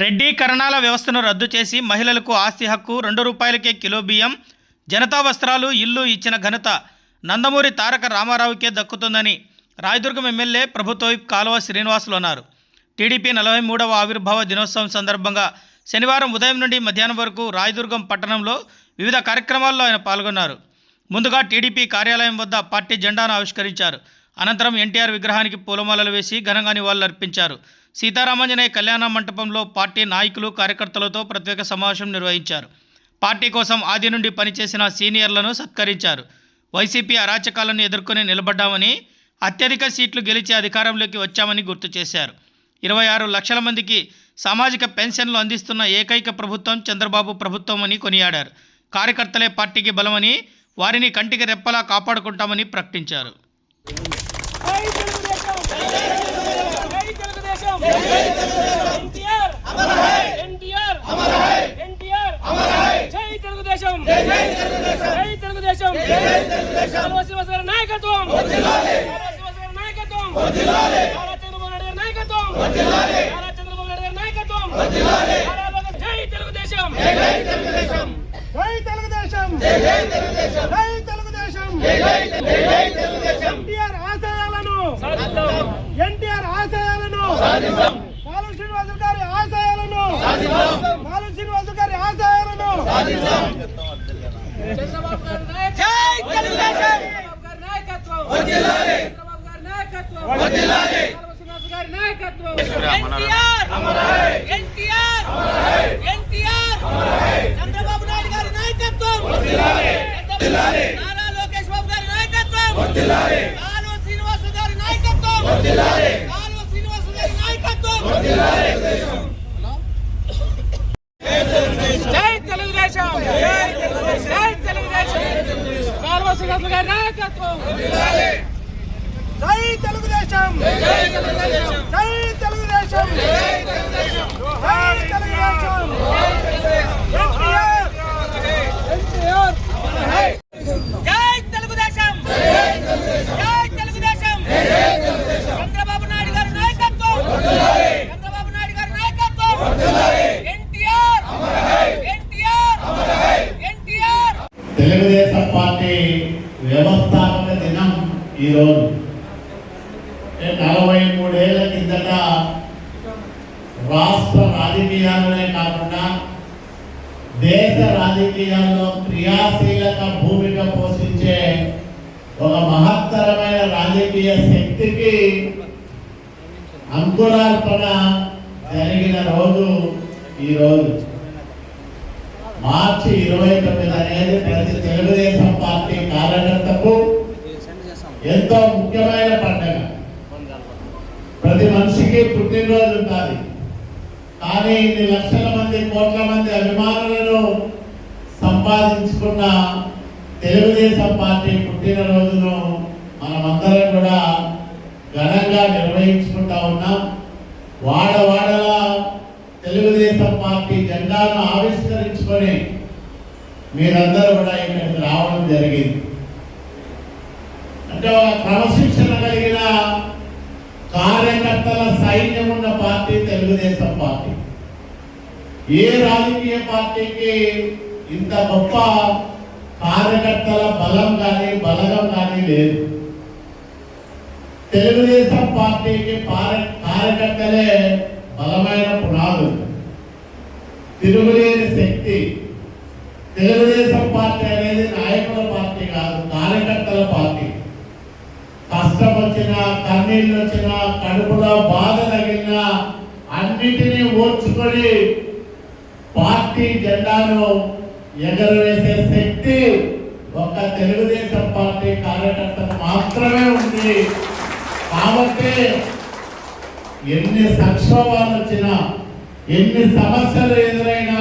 రెడ్డి కరణాల వ్యవస్థను రద్దు చేసి మహిళలకు ఆస్తి హక్కు రెండు రూపాయలకే కిలో బియ్యం జనతా వస్త్రాలు ఇల్లు ఇచ్చిన ఘనత నందమూరి తారక రామారావుకే దక్కుతుందని రాయదుర్గం ఎమ్మెల్యే ప్రభుత్వ కాలువ శ్రీనివాసులు అన్నారు. టీడీపీ నలభై మూడవ ఆవిర్భావ దినోత్సవం సందర్భంగా శనివారం ఉదయం నుండి మధ్యాహ్నం వరకు రాయదుర్గం పట్టణంలో వివిధ కార్యక్రమాల్లో ఆయన పాల్గొన్నారు. ముందుగా టీడీపీ కార్యాలయం వద్ద పార్టీ జెండాను ఆవిష్కరించారు. అనంతరం ఎన్టీఆర్ విగ్రహానికి పూలమాలలు వేసి ఘనంగా నివాళులర్పించారు. సీతారామాంజనేయ కళ్యాణ మంటపంలో పార్టీ నాయకులు కార్యకర్తలతో ప్రత్యేక సమావేశం నిర్వహించారు. పార్టీ కోసం ఆది నుండి పనిచేసిన సీనియర్లను సత్కరించారు. వైసీపీ అరాచకాలను ఎదుర్కొని నిలబడ్డామని అత్యధిక సీట్లు గెలిచి అధికారంలోకి వచ్చామని గుర్తు చేశారు. ఇరవై ఆరు లక్షల మందికి సామాజిక పెన్షన్లు అందిస్తున్న ఏకైక ప్రభుత్వం చంద్రబాబు ప్రభుత్వం అని కొనియాడారు. కార్యకర్తలే పార్టీకి బలమని వారిని కంటికి రెప్పలా కాపాడుకుంటామని ప్రకటించారు జై తెలుగుదేశం ఎన్టీఆర్ ఎన్టీఆర్ ఎన్టీఆర్ జై తెలుగుదేశం జై తెలుగుదేశం నాయకత్వం నాయకత్వం చంద్రబాబు నాయుడు నాయకత్వం చంద్రబాబు నాయుడు నాయకత్వం నారా భగత్ జై తెలుగుదేశం జై తెలుగుదేశం జై తెలుగుదేశం జై తెలుగుదేశం ఎన్టీఆర్ ఆశయాలను ఎన్టీఆర్ ఆశయాలను కాలు శ్రీనివాసు గారి ఆశయాలను కాలు శ్రీనివాసు గారి ఆశయాలను చంద్రబాబు గారి నాయకత్వం జై తెలుగుదేశం చంద్రబాబు గారి నాయకత్వం వదిలాలి చంద్రబాబు గారి నాయకత్వం వదిలాలి శ్రీనివాస్ గారి నాయకత్వం ఎన్టీఆర్ ఎన్టీఆర్ ఎన్టీఆర్ చంద్రబాబు నాయుడు గారి నాయకత్వం వదిలాలి నారా లోకేష్ బాబు గారి నాయకత్వం వదిలాలి కాలువ శ్రీనివాస్ గారి నాయకత్వం వదిలాలి కాలువ శ్రీనివాస్ గారి నాయకత్వం వదిలాలి జై తెలుగుదేశం జై తెలుగుదేశం జై తెలుగుదేశం కాలువ శ్రీనివాస్ గారి నాయకత్వం జై తెలుగుదేశం జై తెలుగుదేశం జై తెలుగుదేశం జై తెలుగుదేశం జై తెలుగుదేశం ఎన్టీఆర్ జై తెలుగుదేశం జై తెలుగుదేశం చంద్రబాబు నాయుడు గారి నాయకత్వం చంద్రబాబు నాయుడు గారి నాయకత్వం ఎన్టీఆర్ ఎన్టీఆర్ ఎన్టీఆర్ తెలుగుదేశం పార్టీ వ్యవస్థాపక దినం ఈరోజు అంటే నలభై మూడేళ్ళ కిందట రాష్ట్ర రాజకీయాలనే కాకుండా దేశ రాజకీయాల్లో క్రియాశీలక భూమిక పోషించే ఒక మహత్తరమైన రాజకీయ శక్తికి అంకురార్పణ జరిగిన రోజు ఈ రోజు. మార్చి ఇరవై తొమ్మిది అనేది ప్రతి తెలుగుదేశం పార్టీ కార్యకర్తకు ఎంతో ముఖ్యమైన పండుగ. ప్రతి మనిషికి పుట్టినరోజు ఉంటుంది. కానీ ఇన్ని లక్షల మంది కోట్ల మంది అభిమానులను సంపాదించుకున్న తెలుగుదేశం పార్టీ పుట్టినరోజును మనమందరం కూడా ఘనంగా నిర్వహించుకుంటా ఉన్నాం. వాడవాడలా తెలుగుదేశం పార్టీ జెండాను ఆవిష్కరించుకొని మీరందరూ కూడా ఇక్కడికి రావడం జరిగింది. అంటే ఒక క్రమశిక్షణ కలిగిన కార్యకర్తల సైన్యం ఉన్న పార్టీ తెలుగుదేశం పార్టీ. ఏ రాజకీయ పార్టీకి ఇంత గొప్ప కార్యకర్తల బలం కానీ బలగం కానీ లేదు. తెలుగుదేశం పార్టీకి పార- కార్యకర్తలే బలమైన పునాదు తిరుగులేని శక్తి. తెలుగుదేశం పార్టీ అనేది నాయకుల పార్టీ కాదు కార్యకర్తల పార్టీ. కష్టం వచ్చినా కన్నీళ్ళు వచ్చినా కడుపులో బాధ తగిలినా అన్నిటినీ ఓర్చుకొని పార్టీ జెండాను ఎగరవేసే శక్తి ఒక తెలుగుదేశం పార్టీ కార్యకర్తకు మాత్రమే ఉంది. కాబట్టి ఎన్ని సంక్షోభాలు వచ్చినా ఎన్ని సమస్యలు ఎదురైనా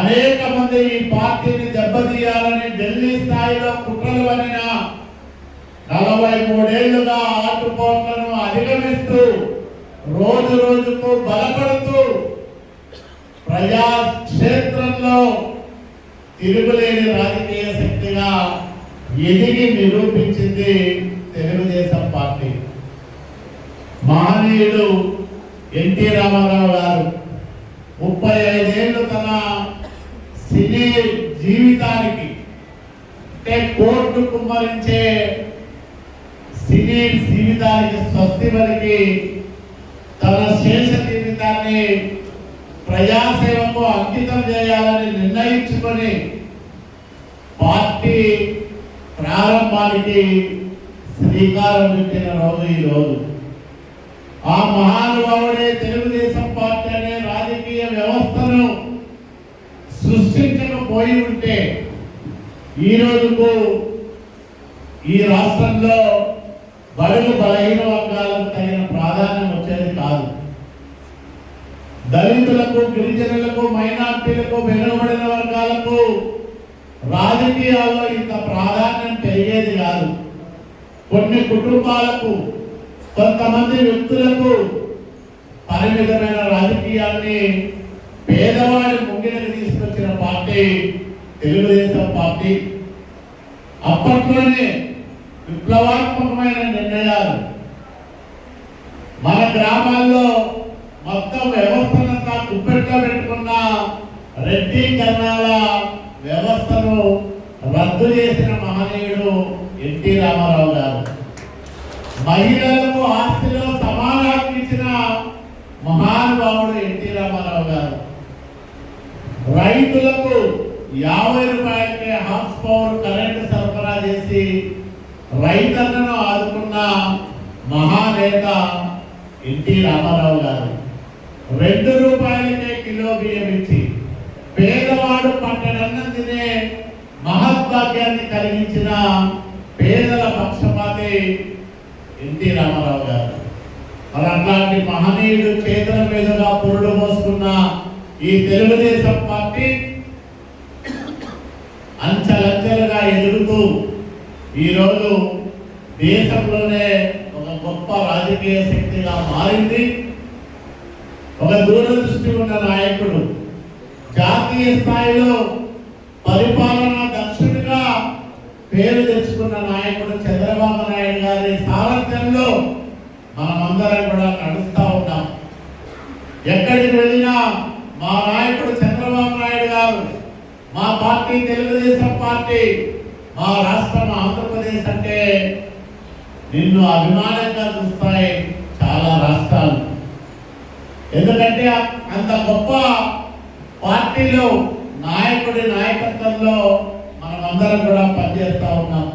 అనేక మంది ఈ పార్టీని దెబ్బతీయాలని ఢిల్లీ స్థాయిలో కుట్రలు పనినా నలభై మూడేళ్ళుగా ఆటుపోట్లను అధిగమిస్తూ రోజు రోజుకు బలపడుతూ ప్రజాక్షేత్రంలో తిరుగులేని రాజకీయ శక్తిగా ఎదిగి నిరూపించింది తెలుగుదేశం పార్టీ. మహనీయుడు ఎన్టీ రామారావు గారు ముప్పై ఐదేళ్ళు తన సినీ జీవితానికి అంటే కోర్టు కుమ్మరించే సినీ జీవితానికి స్వస్తి వరకు తన శేష జీవితాన్ని ప్రజాసేవకు అంకితం చేయాలని నిర్ణయించుకొని పార్టీ ప్రారంభానికి శ్రీకారం చుట్టిన రోజు ఈ రోజు. ఆ మహానుభావుడే తెలుగుదేశం పార్టీ అనే రాజకీయ వ్యవస్థను సృష్టించకపోయి ఉంటే ఈ రోజుకు ఈ రాష్ట్రంలో బడులు బలహీన వర్గాలకు తగిన ప్రాధాన్యం వచ్చేది కాదు. దళితులకు గిరిజనులకు మైనార్టీలకు వెనుకబడిన వర్గాలకు రాజకీయాల్లో ఇంత ప్రాధాన్యం పెరిగేది కాదు. కొన్ని కుటుంబాలకు కొంతమంది వ్యక్తులకు పరిమితమైన రాజకీయాన్ని పేదవాడి ముగ్గురికి తీసుకొచ్చిన పార్టీ తెలుగుదేశం పార్టీ. అప్పట్లోనే విప్లవాత్మకమైన నిర్ణయాలు. మన గ్రామాల్లో మొత్తం వ్యవస్థనంతా కుప్పెట్లో పెట్టుకున్న రెడ్డి కర్ణాల వ్యవస్థను రద్దు చేసిన మహనీయుడు ఎన్టీ రామారావు గారు. మహిళలకు ఆస్తిలో సమానాన్ని ఇచ్చిన మహానుభావుడు ఎన్టీ రామారావు గారు. రైతులకు యాభై రూపాయలకే హార్స్ పవర్ కరెంటు సరఫరా చేసి రైతులను ఆదుకున్న మహానేత ఎన్టీ రామారావు గారు. రెండు రూపాయలకే కిలో బియ్యం ఇచ్చి పేదవాడు పట్టడన్నం తినే మహద్భాగ్యాన్ని కలిగించిన పేదల పక్షపాతి ఎన్టీ రామారావు గారు. మరి అట్లాంటి మహనీయుడు చేతుల మీదుగా పురుడు మోసుకున్న ఈ తెలుగుదేశం పార్టీ అంచెలంచెలుగా ఎదుగుతూ ఈరోజు దేశంలోనే ఒక గొప్ప రాజకీయ శక్తిగా మారింది. ఒక దూరదృష్టి ఉన్న నాయకుడు జాతీయ స్థాయిలో పరిపాలన దక్షుడిగా పేరు తెచ్చుకున్న నాయకుడు చంద్రబాబు నాయుడు గారి సారథ్యంలో మనమందరం కూడా నడుస్తూ ఉన్నాం. ఎక్కడికి వెళ్ళినా మా నాయకుడు చంద్రబాబు నాయుడు గారు మా పార్టీ తెలుగుదేశం పార్టీ మా రాష్ట్రం ఆంధ్రప్రదేశ్ అంటే నిన్ను అభిమానంగా చూస్తాయి చాలా రాష్ట్రాలు. ఎందుకంటే అంత గొప్ప పార్టీలో నాయకుడి నాయకత్వంలో మనమందరం కూడా పనిచేస్తా ఉన్నాం.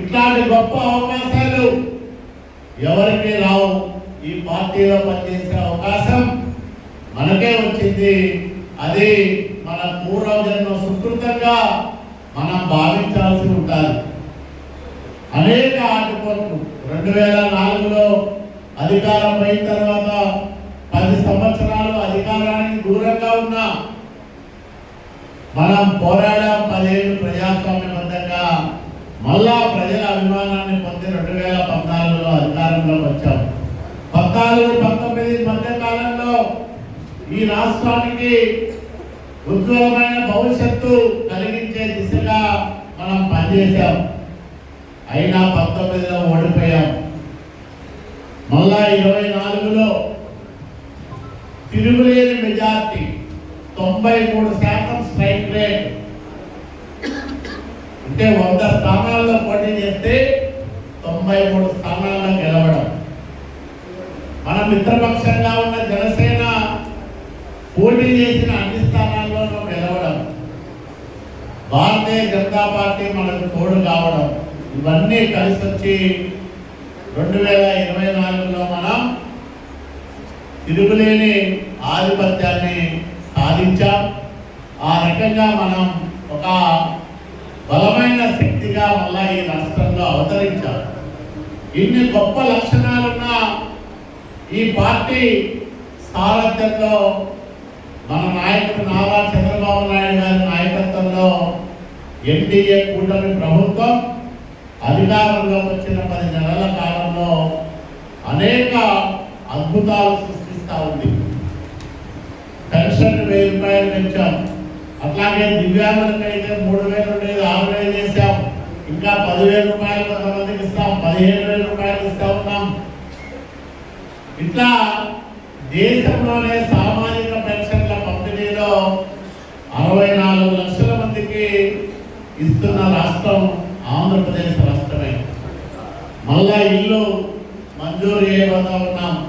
ఇట్లాంటి గొప్ప అవకాశాలు ఎవరికి రావు. ఈ పార్టీలో పనిచేసే అవకాశం మనకే వచ్చింది. అది మన పూర్వజన్మ సుకృతంగా మనం భావించాల్సి ఉంటుంది అనేక ఆటుపోట్లు. రెండు వేల నాలుగులో అధికారం అయిన తర్వాత పది సంవత్సరాలు అధికారానికి దూరంగా ఉన్నా మనం పోరాడాం పదేళ్ళు ప్రజాస్వామ్యబద్ధంగా మళ్ళా ప్రజల అభిమానాన్ని పొంది రెండు వేల పద్నాలుగులో అధికారంలోకి వచ్చాం. పద్నాలుగు పంతొమ్మిది మధ్య కాలంలో ఈ రాష్ట్రానికి ఉజ్వలమైన భవిష్యత్తు కలిగించే దిశగా మనం పనిచేశాం. అయినా పంతొమ్మిదిలో ఓడిపోయాం. మళ్ళా ఇరవై తిరుగులేని మెజార్టీ. తొంభై మూడు శాతం స్ట్రైక్ రేట్. అంటే వంద స్థానాల్లో పోటీ చేస్తే తొంభై మూడు స్థానాల్లో గెలవడం. మన మిత్రపక్షంగా ఉన్న జనసేన పోటీ చేసిన అన్ని స్థానాల్లోనూ గెలవడం. భారతీయ జనతా పార్టీ మనకు తోడు కావడం. ఇవన్నీ కలిసి వచ్చి రెండు వేల ఇరవై నాలుగులో మనం తిరుగులేని ఆధిపత్యాన్ని సాధించాం. ఆ రకంగా మనం ఒక బలమైన శక్తిగా మళ్ళా ఈ రాష్ట్రంలో అవతరించాం. ఇన్ని గొప్ప లక్షణాలున్న ఈ పార్టీ సారథ్యంలో మన నాయకుడు నారా చంద్రబాబు నాయుడు గారి నాయకత్వంలో ఎన్డీఏ కూటమి ప్రభుత్వం అధికారంలో వచ్చిన పది నెలల కాలంలో అనేక అద్భుతాలు సృష్టిస్తూ ఉంది. పెన్షన్ వెయ్యి రూపాయలు పెంచాం అట్లాగే దివ్యాంగులకైతే మూడు వేలు ఉండేది ఆరు వేలు చేశాం. ఇంకా పదివేల రూపాయలు కొంతమందికి ఇస్తాం. పదిహేను వేల రూపాయలు ఇస్తా ఉన్నాం. ఇట్లా దేశంలోనే సామాజిక పెన్షన్ల పంపిణీలో అరవై నాలుగు లక్షల మందికి ఇస్తున్న రాష్ట్రం ఆంధ్రప్రదేశ్ రాష్ట్రమే. మళ్ళా ఇల్లు మంజూరు చేయబోతా ఉన్నాం.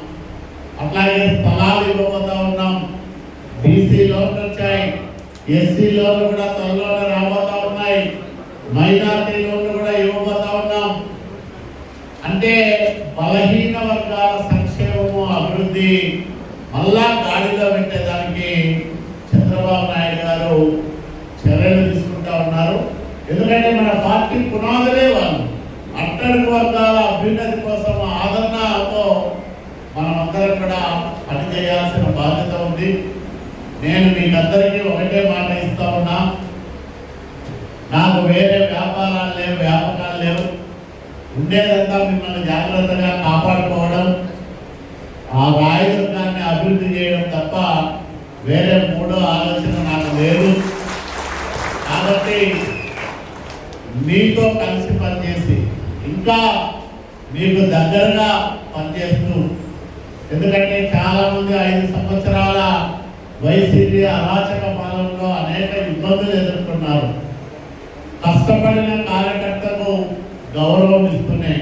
అట్లాగే స్థలాలు ఇవ్వబోతా ఉన్నాం. బీసీ లోన్లు వచ్చాయి. ఎస్సీ లోన్లు కూడా త్వరలోనే రాబోతా ఉన్నాయి. మైనార్టీ లోన్లు కూడా ఇవ్వబోతా ఉన్నాం. అంటే బలహీన వర్గాల సంక్షేమము అభివృద్ధి మళ్ళా గాడిలో పెట్టేదానికి చంద్రబాబు నాయుడు గారు చర్యలు తీసుకుంటా ఉన్నారు. ఎందుకంటే మన పార్టీ పునాది వాళ్ళు అట్టడుగు వర్గాల అభ్యున్నతి కోసం ఆదరణతో మనమందరం కూడా పని చేయాల్సిన బాధ్యత ఉంది నేను మీకందరికీ ఒకటే మాట ఇస్తా ఉన్నా. నాకు వేరే వ్యాపారాలు లేవు వ్యాపకాలు లేవు. ఉండేదంతా మిమ్మల్ని జాగ్రత్తగా కాపాడుకోవడం ఆ రాయదుర్గాన్ని అభివృద్ధి చేయడం తప్ప వేరే మూడో ఆలోచన నాకు లేదు. కాబట్టి మీతో కలిసి పనిచేసి ఇంకా మీకు దగ్గరగా పనిచేస్తూ ఎందుకంటే చాలామంది ఐదు సంవత్సరాల వైసీపీ అరాచక పాలనలో అనేక ఇబ్బందులు ఎదుర్కొన్నారు. కష్టపడిన కార్యకర్తకు గౌరవం ఇస్తున్నాయి.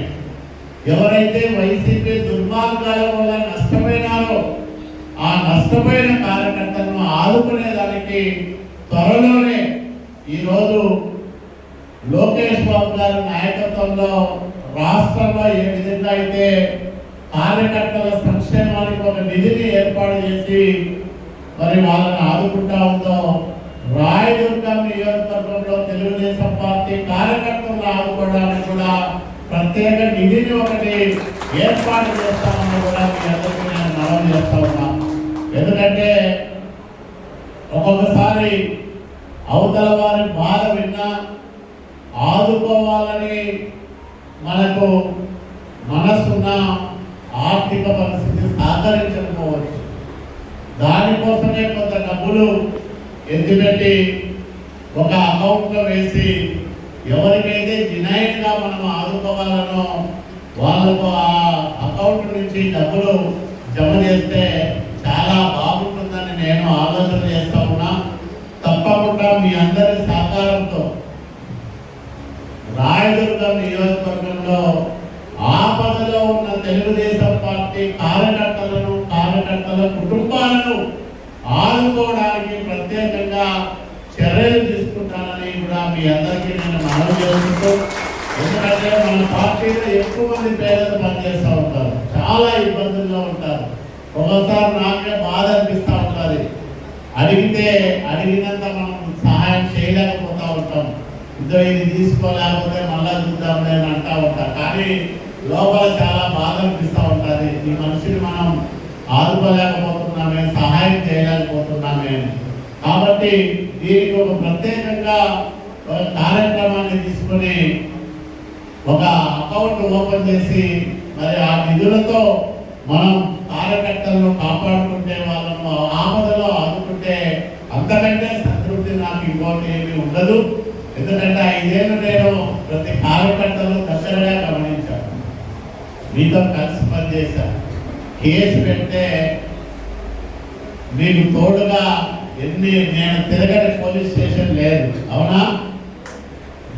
ఎవరైతే వైసీపీ దుర్మార్గాల వల్ల నష్టపోయినారో ఆ నష్టపోయిన కార్యకర్తలను ఆదుకునేదానికి త్వరలోనే ఈరోజు లోకేష్ బాబు గారి నాయకత్వంలో రాష్ట్రంలో ఏ విధంగా అయితే కార్యకర్తల సంక్షేమానికి ఒక నిధిని ఏర్పాటు చేసి మరి వాళ్ళని ఆదుకుంటా ఉందో రాయదుర్గం నియోజకవర్గంలో తెలుగుదేశం పార్టీ కార్యకర్తలను ఆదుకోవడానికి కూడా ప్రత్యేక నిధిని ఒకటి ఏర్పాటు చేస్తామని కూడా మీ అందరికీ నేను మనం చేస్తా ఉన్నా. ఎందుకంటే ఒక్కొక్కసారి అవతల వారి బాధ విన్నా ఆదుకోవాలని మనకు మనసున్న ఆర్థిక పరిస్థితి సహకరించకపోవచ్చు. దానికోసమే కొంత డబ్బులు ఎత్తిపెట్టి ఒక అకౌంట్లో వేసి ఎవరికైతే జినైట్గా మనం ఆదుకోవాలనో వాళ్ళకు ఆ అకౌంట్ నుంచి డబ్బులు జమ చేస్తే చాలా బాగుంటుందని నేను ఆలోచన చేస్తా ఉన్నా. తప్పకుండా మీ అందరి సహకారంతో రాయదుర్గం నియోజకవర్గంలో కుటుంబాలను ఆదుకోవడానికి ప్రత్యేకంగా చర్యలు తీసుకుంటానని కూడా మీ అందరికీ నేను మనవి చేసుకుంటూ ఎందుకంటే మన పార్టీలో ఎక్కువ మంది పేదలు పనిచేస్తూ ఉంటారు. చాలా ఇబ్బందుల్లో ఉంటారు. ఒకసారి నాకే బాధ అనిపిస్తూ ఉంటుంది. అడిగితే అడిగినంత మనం సహాయం చేయలేకపోతూ ఉంటాం. ఇదో ఇది తీసుకోలేకపోతే మళ్ళా చూద్దాంలే అని అంటూ ఉంటాం. కానీ లోపల చాలా బాధ అనిపిస్తూ ఉంటుంది. ఈ మనిషిని మనం ఆదుకోలేకపోతున్నామే కాబట్టి దీనికి ఒక ప్రత్యేకంగా ఒక కార్యక్రమాన్ని తీసుకొని ఒక అకౌంట్ ఓపెన్ చేసి మరి ఆ నిధులతో మనం కార్యకర్తలను కాపాడుకుంటే వాళ్ళను ఆపదలో ఆదుకుంటే అంతకంటే సంతృప్తి నాకు ఇంకోటి ఏమీ ఉండదు. ఎందుకంటే ఐదేళ్ళు నేను ప్రతి కార్యకర్తలు దగ్గరగా గమనించాను. మీతో కలిసి పనిచేశాను. కేసు పెడితే మీకు తోడుగా ఎన్ని నేను తిరగని పోలీస్ స్టేషన్ లేదు. అవునా?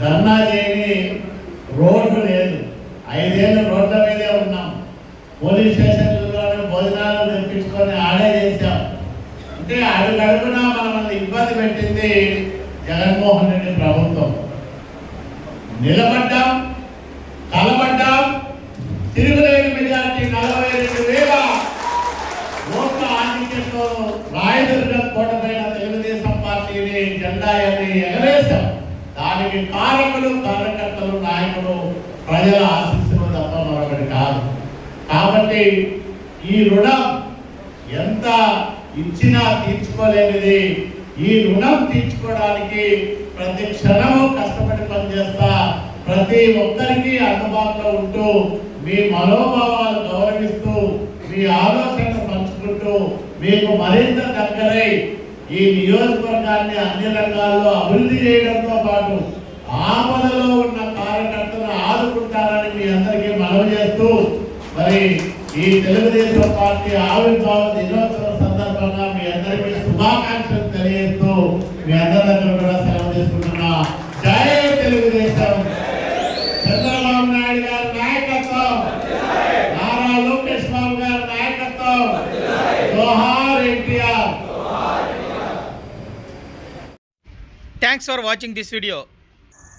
ధర్నా చేయని రోడ్డు లేదు. ఐదేళ్ళు రోడ్ల మీదే ఉన్నాం. పోలీస్ స్టేషన్లోనే భోజనాలు తెప్పించుకొని ఆడే చేశాం. అంటే అడుగు మనల్ని ఇబ్బంది పెట్టింది జగన్మోహన్ రెడ్డి ప్రభుత్వం. నిలబడ్డాం కలబడ్డాం తిరుగులేని మెజార్టీ నలభై రెండు వేల ఓట్ల ఆధిక్యంలో రాయదుర్గం కోటపైన తెలుగుదేశం పార్టీని జెండా ఎన్ని ఎగరేశాం దానికి కారకులు కార్యకర్తలు నాయకులు ప్రజల ఆశీస్సులు తప్ప మరొకటి కాదు. కాబట్టి ఈ రుణం ఎంత ఇచ్చినా తీర్చుకోలేనిది ఈ రుణం తీర్చుకోవడానికి ప్రతి క్షణము కష్టపడి పనిచేస్తా ప్రతి ఒక్కరికి అందుబాటులో ఉంటూ మీ మనోభావాలు గౌరవిస్తూ మీ ఆలోచనలు పంచుకుంటూ మీకు మరింత దగ్గరై ఈ నియోజకవర్గాన్ని అన్ని రంగాల్లో అభివృద్ధి చేయడంతో పాటు ఆపదలో ఉన్న కార్యకర్తలను మీ అందరికీ మనవి చేస్తూ మరి ఈ తెలుగుదేశం పార్టీ ఆవిర్భావ దినోత్సవం సందర్భంగా మీ అందరికీ శుభాకాంక్షలు తెలియజేస్తూ మీ అందరి దగ్గర కూడా సెలవు తీసుకుంటున్నా. జై తెలుగుదేశం! చంద్రబాబు నాయుడు గారి నాయకత్వం! నారా లోకేష్ బాబు గారి నాయకత్వం! జోహార్ NTR! Thanks for watching this video